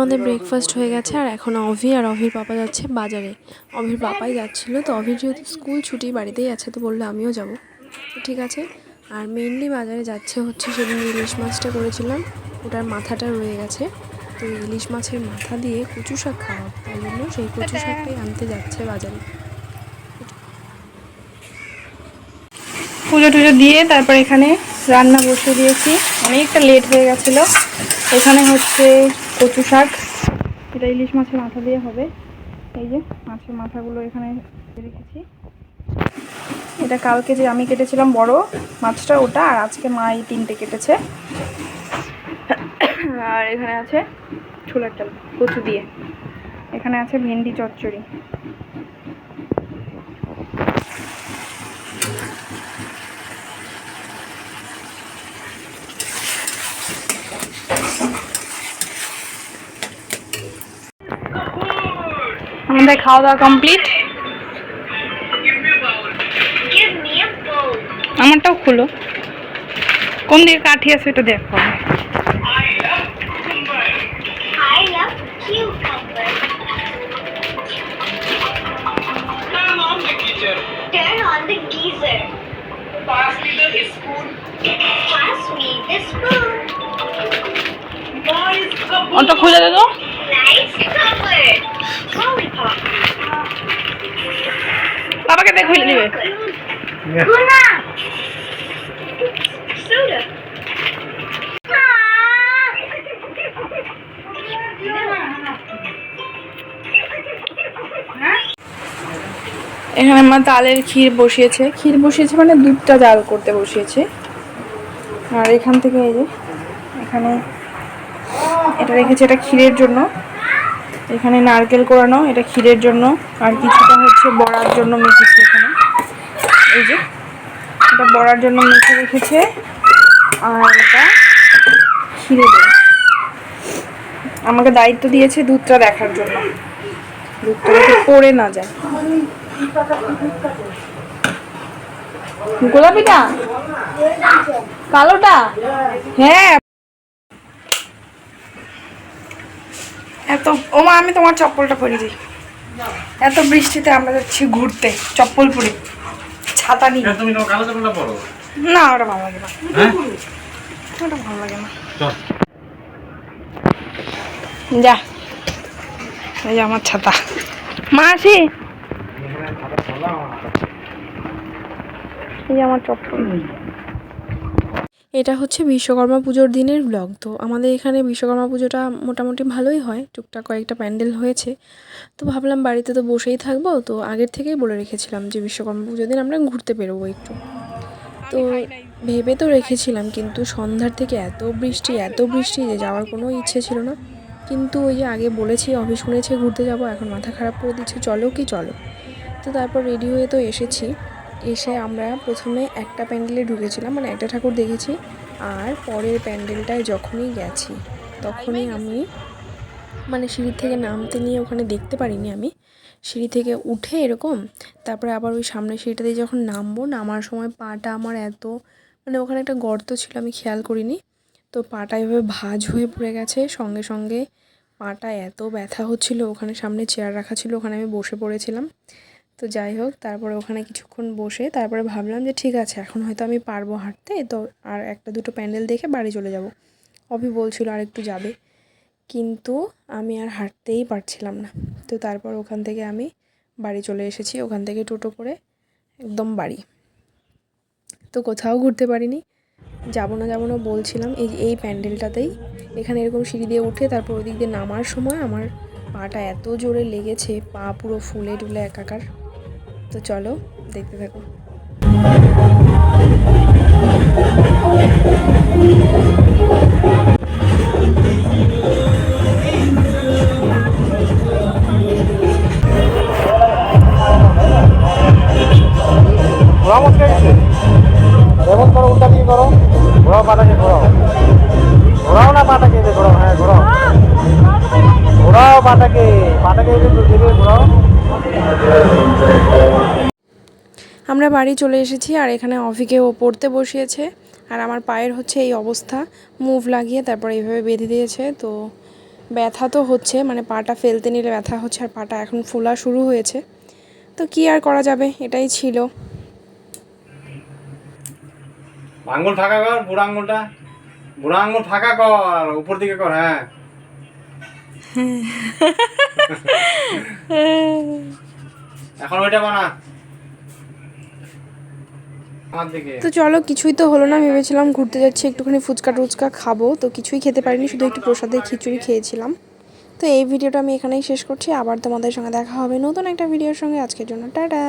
আমাদের ব্রেকফাস্ট হয়ে গেছে আর এখন অভি আর অভির পাপা যাচ্ছে বাজারে। অভির পাপাই যাচ্ছিল, তো অভির যেহেতু স্কুল ছুটি বাড়িতেই আছে, তো বলল আমিও যাব। ঠিক আছে, আর মেনলি বাজারে যাচ্ছে হচ্ছে সেদিন ইলিশ মাছটা করেছিলাম, ওটার মাথাটা রয়ে গেছে। তো ইলিশ মাছের মাথা দিয়ে কচু শাক খাওয়া, তাই জন্য সেই কচু শাকটাই আনতে যাচ্ছে বাজারে। পুজো টুজো দিয়ে তারপর এখানে রান্না বসিয়ে দিয়েছি, অনেকটা লেট হয়ে গেছিল। এখানে হচ্ছে কচু শাক, এটা ইলিশ মাছের মাথা দিয়ে হবে। এই যে, মাছের মাথাগুলো এখানে রেখেছি। এটা কালকে যে আমি কেটেছিলাম বড় মাছটা, ওটা, আর আজকে মা এই তিনটে কেটেছে। আর এখানে আছে ছোলার চাল কচু দিয়ে। এখানে আছে ভেন্ডি চচ্চড়ি। আমাদের খাওয়া দাওয়া কমপ্লিট. আমারটাও খুলো। কোন দিকে কাঠি আছে এটা দেখো। Love cucumber. Turn খুলে. এখানে মা তালের ক্ষীর বসিয়েছে। ক্ষীর বসিয়েছে মানে দুধটা জাল করতে বসিয়েছে। আর এখান থেকে এই যে এখানে এটা রেখেছে এটা ক্ষীরের জন্য। এখানে নারকেল কোরানো, এটা ক্ষীরের জন্য, আর কিছুটা হচ্ছে বড়ার জন্য মেখেছে এখানে। এই যে, এটা বড়ার জন্য মেখে রেখেছে, আর এটা ক্ষীরে আমাকে দায়িত্ব দিয়েছে দুধটা দেখার জন্য। দুধটা যাতে পড়ে না যায়। গোলাপিটা? কালোটা? হ্যাঁ এত ও মা আমি তোমার চপ্পলটা পরে দিই। এত বৃষ্টিতে আমরা যাচ্ছি ঘুরতে চপ্পল পরে। ছাতা নিয়ে। তুমি তোমার কালো চাপড়টা পরো? না ওটা ভালো লাগে না। হ্যাঁ? ওটা ভালো লাগে না। চল। যা। এই যে আমার ছাতা। মা আসি এই যে আমার চপ্পল। এটা হচ্ছে বিশ্বকর্মা পুজোর দিনের ব্লগ তো আমাদের এখানে বিশ্বকর্মা পুজোটা মোটামুটি ভালোই হয়। টুকটাক কয়েকটা প্যান্ডেল হয়েছে। তো ভাবলাম বাড়িতে তো বসেই থাকব। তো আগের থেকেই বলে রেখেছিলাম যে বিশ্বকর্মা পুজোর দিন আমরা ঘুরতে বেরোবো একটু। তো ভেবে তো রেখেছিলাম কিন্তু সন্ধ্যার থেকে এত বৃষ্টি এত বৃষ্টি যে যাওয়ার কোনো ইচ্ছে ছিল না। কিন্তু ওই যে আগে বলেছি অফিস শুনেছে ঘুরতে যাব এখন মাথা খারাপ করে দিচ্ছে। চলো কি চলো। তো তারপর রেডি হয়ে তো এসেছি। এসে আমরা প্রথমে একটা প্যান্ডেলে ঢুকেছিলাম মানে একটা ঠাকুর দেখেছি, আর পরের প্যান্ডেলটায় যখনই গেছি, তখনই আমি মানে সিঁড়ি থেকে নামতে নিয়ে ওখানে দেখতে পারিনি আমি। সিঁড়ি থেকে উঠে এরকম, তারপরে আবার ওই সামনের সিঁড়িটা দিয়ে যখন নামবো, নামার সময় পাটা আমার এত মানে ওখানে একটা গর্ত ছিল, আমি খেয়াল করিনি। তো পাটা এভাবে ভাজ হয়ে পড়ে গেছে, সঙ্গে সঙ্গে পাটা এত ব্যথা হচ্ছিল, ওখানে সামনে চেয়ার রাখা ছিল, ওখানে আমি বসে পড়েছিলাম। তো যাই হোক, তারপরে ওখানে কিছুক্ষণ বসে তারপরে ভাবলাম যে ঠিক আছে, এখন হয়তো আমি পারব হাঁটতে, তো আর একটা দুটো প্যান্ডেল দেখে বাড়ি চলে যাব। অভি বলছিল আর একটু যাবে। কিন্তু আমি আর হাঁটতেই পারছিলাম না। তো তারপর ওখান থেকে আমি বাড়ি চলে এসেছি, ওখান থেকে টোটো করে একদম বাড়ি। তো কোথাও ঘুরতে পারিনি। যাব না যাব না বলছিলাম, এই এই প্যান্ডেলটাতেই। এখানে এরকম সিঁড়ি দিয়ে উঠে তারপর ওদিক দিয়ে নামার সময় আমার পাটা এত জোরে লেগেছে, পা পুরো ফুলে টুলে একাকার। তো চলো দেখতে থাকো। পাটাকে পাটাকে ঘোরাও পাটাকে পাটাকে ঘোরাও আমরা বাড়ি চলে এসেছি আর এখানে অফিকে ও পড়তে বসিয়েছে। আর আমার পায়ের হচ্ছে এই অবস্থা। মুভ লাগিয়ে তারপর এইভাবে বেঁধে দিয়েছে। তো ব্যথা তো হচ্ছে মানে পাটা ফেলতে নিলে ব্যথা হচ্ছে আর পাটা এখন ফোলা শুরু হয়েছে। তো কি আর করা যাবে? এটাই ছিল। আঙ্গুল ফাঁকা কর বুড়ো আঙ্গুলটা। বুড়ো আঙ্গুল ফাঁকা কর উপর দিকে কর হ্যাঁ। এখন ওইটা বানা। তো চলো, কিছুই তো হলো না, ভেবেছিলাম ঘুরতে যাচ্ছি, একটুখানি ফুচকা টুচকা খাব, তো কিছুই খেতে পারিনি, শুধু একটু প্রসাদের খিচুড়ি খেয়েছিলাম। তো এই ভিডিওটা আমি এখানেই শেষ করছি, আবার তোমাদের সঙ্গে দেখা হবে নতুন একটা ভিডিওর সঙ্গে, আজকের জন্য টাটা।